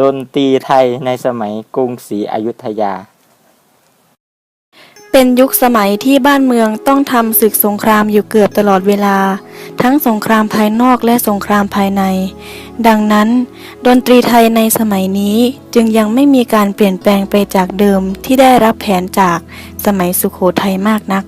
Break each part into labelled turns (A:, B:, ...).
A: ดนตรีไทยในสมัยกรุงศรีอยุธยา
B: เป็นยุคสมัยที่บ้านเมืองต้องทำศึกสงครามอยู่เกือบตลอดเวลา ทั้งสงครามภายนอกและสงครามภายใน ดังนั้น ดนตรีไทยในสมัยนี้จึงยังไม่มีการเปลี่ยนแปลงไปจากเดิมที่ได้รับแผนจากสมัยสุโขทัยมากนัก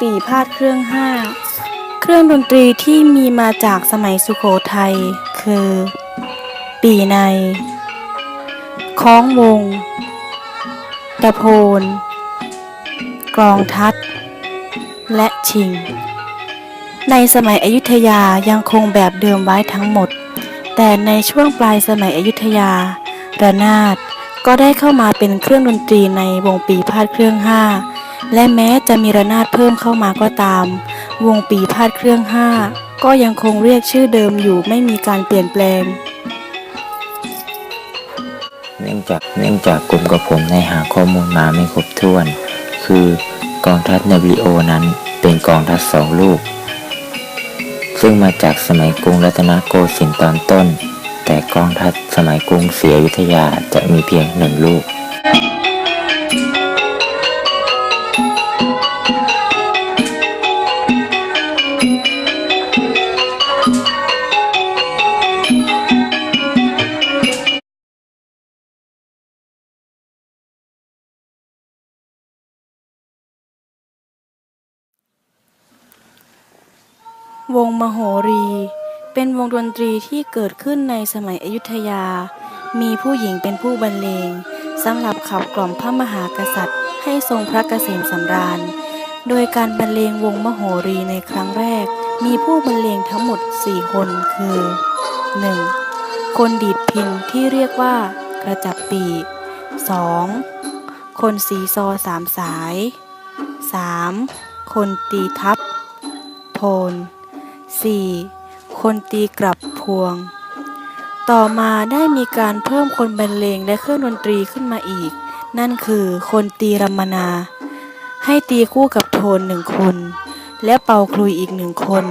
B: ปีพาดเครื่องห้า เครื่องดนตรีที่มีมาจากสมัยสุโขทัยคือ ปีในคล้องวงตะโพน กลองทัด และชิง ในสมัยอยุธยายังคงแบบเดิมไว้ทั้งหมด แต่ในช่วงปลายสมัยอยุธยา ระนาดก็ได้เข้ามาเป็นเครื่องดนตรีในวงปีพาดเครื่องห้า และแม้จะมีระนาดเพิ่มเข้ามาก็ตาม วงปีพาดเครื่องห้าก็ยังคงเรียกชื่อเดิมอยู่ไม่มีการเปลี่ยนแปลง
A: เนื่องจากเนื่องจากกลุ่มกับผมในหาข้อมูลมาไม่ครบถ้วน คือกองทัพนาวิโอนั้นเป็นกองทัพสองลูก ซึ่งมาจากสมัยกรุงรัตนโกสินทร์ตอนต้น แต่กองทัพสมัยกรุงศรีอยุธยาจะมีเพียงหนึ่งลูก
B: วงมโหรี เป็นวงดนตรีที่เกิดขึ้นในสมัยอยุธยา มีผู้หญิงเป็นผู้บรรเลงสำหรับขับกล่อมพระมหากษัตริย์ ให้ทรงพระเกษมสำราญ โดยการบรรเลงวงมโหรีในครั้งแรก มีผู้บรรเลงทั้งหมด 4 คนคือ 1. คนดีดพินที่เรียกว่ากระจับปี 2. คนสีซอสามสาย 3. คนตีทับโทน 4. คนตีกลับพวง ต่อมาได้มีการเพิ่มคนบรรเลงและเครื่องดนตรีขึ้นมาอีก นั่นคือคนตีรัมมนา ให้ตีคู่กับโทนหนึ่งคน และเป่าคลุยอีกหนึ่งคน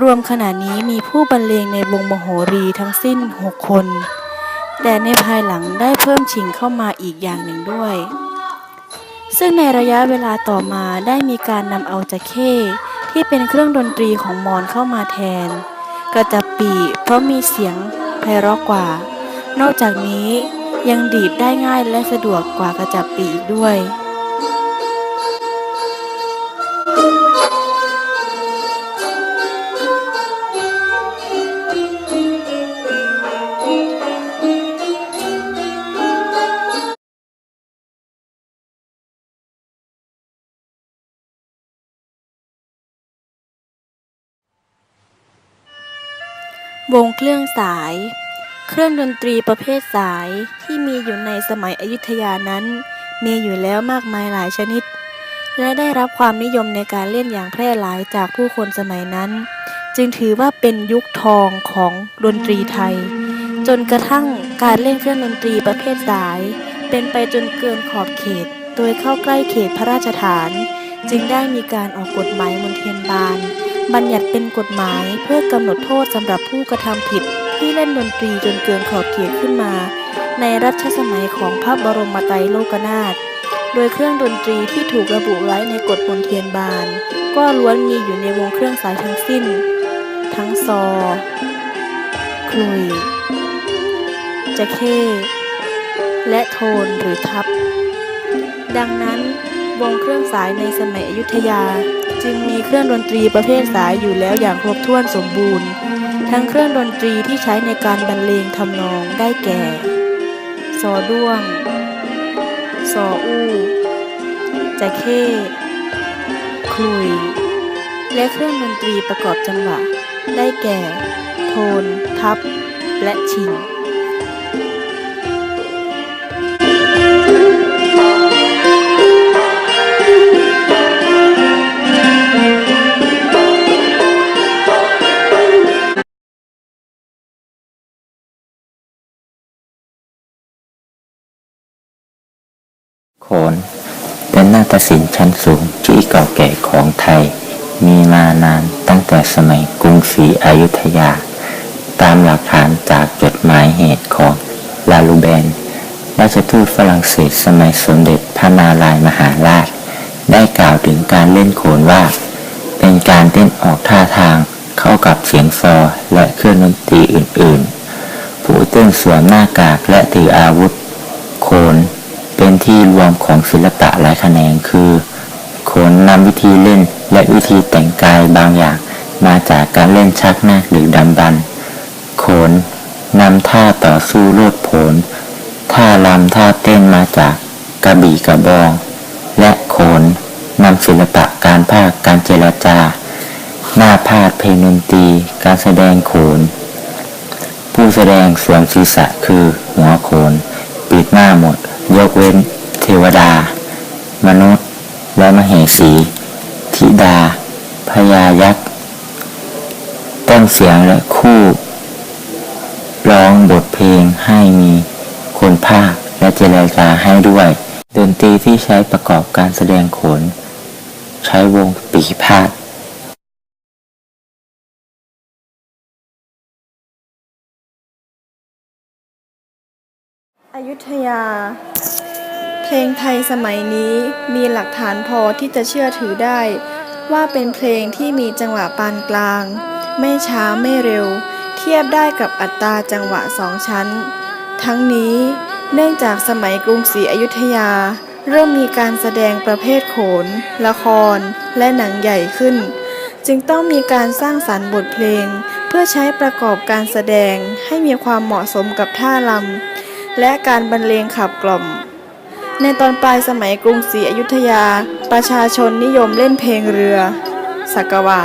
B: รวมขณะนี้มีผู้บรรเลงในวงมโหรีทั้งสิ้น 6 คน แต่ในภายหลังได้เพิ่มชิงเข้ามาอีกอย่างหนึ่งด้วยซึ่งในระยะเวลาต่อมาได้มีการนำเอาจะเข้ ที่เป็นเครื่องดนตรีของมอญเข้ามาแทน กระจับปีเพราะมีเสียงไพเราะกว่า นอกจากนี้ยังดีดได้ง่ายและสะดวกกว่ากระจับปีอีกด้วย วงเครื่องสาย เครื่องดนตรีประเภทสายที่มีอยู่ในสมัยอยุธยานั้น มีอยู่แล้วมากมายหลายชนิด และได้รับความนิยมในการเล่นอย่างแพร่หลายจากผู้คนสมัยนั้น จึงถือว่าเป็นยุคทองของดนตรีไทย จนกระทั่งการเล่นเครื่องดนตรีประเภทสาย เป็นไปจนเกินขอบเขต โดยเข้าใกล้เขตพระราชฐาน จึงได้มีการออกกฎหมายมนเทียนบาน บัญญัติเป็นกฎหมายเพื่อกำหนดโทษสำหรับผู้กระทำผิดที่เล่นดนตรีจนเกินขอบเขตขึ้นมา ในรัชสมัยของพระบรมไตรโลกนาถโดยเครื่องดนตรีที่ถูกระบุไว้ในกฎมนเทียนบาน ก็ล้วนมีอยู่ในวงเครื่องสายทั้งสิ้น ทั้งซอคลุยจะเข้และโทนหรือทับ ดังนั้นวงเครื่องสายในสมัยอยุธยา จึงมีเครื่องดนตรีประเภทสายอยู่แล้วอย่างครบถ้วนสมบูรณ์ ทั้งเครื่องดนตรีที่ใช้ในการบรรเลงทำนองได้แก่ ซอด้วง ซออู้จะเข้คลุย และเครื่องดนตรีประกอบจังหวะ ได้แก่ โทน ทับ และชิง
A: โขนเป็นนาฏศิลป์ชั้นสูงที่เก่าแก่ของไทย มีมานานตั้งแต่สมัยกรุงศรีอยุธยา ตามหลักฐานจากจดหมายเหตุของลาลูแบนราชทูตฝรั่งเศสสมัยสมเด็จพระนารายมหาราช ได้กล่าวถึงการเล่นโขนว่า เป็นการเต้นออกท่าทางเข้ากับเสียงซอและเครื่องดนตรีอื่น ๆ ผู้เต้นสวมหน้ากากและถืออาวุธ โขน เป็นที่รวมของศิลปะหลายแขนงคือขนนำวิธีเล่นและวิธีแต่งกายบางอย่างมาจากการเล่นชักนาคหรือดำบันโขนนำท่าต่อสู้โลดโผนท่าลำท่าเต้นมาจากกระบี่กระบอง และโขนนำศิลปะการพากย์การเจรจา หน้าพาดเพลงดนตรีการแสดงโขน ผู้แสดงสวมศีรษะคือหัวโขน ปิดหน้าหมด ยกเว้น เทวดา มนุษย์ และมเหสีธิดาพญายักษ์ต้นเสียงและคู่ร้องบทเพลงให้มีคนภาคและเจรจาให้ด้วย ดนตรีที่ใช้ประกอบการแสดงโขน ใช้วงปีพาด
B: อยุธยา เพลงไทยสมัยนี้มีหลักฐานพอที่จะเชื่อถือได้ ว่าเป็นเพลงที่มีจังหวะปานกลาง ไม่ช้าไม่เร็ว เทียบได้กับอัตราจังหวะสองชั้น ทั้งนี้เนื่องจากสมัยกรุงศรีอยุธยา เริ่มมีการแสดงประเภทโขน ละคร และหนังใหญ่ขึ้น จึงต้องมีการสร้างสรรค์บทเพลง เพื่อใช้ประกอบการแสดงให้มีความเหมาะสมกับท่าลำ และการบรรเลงขับกล่อม ในตอนปลายสมัยกรุงศรีอยุธยา ประชาชนนิยมเล่นเพลงเรือ สักวา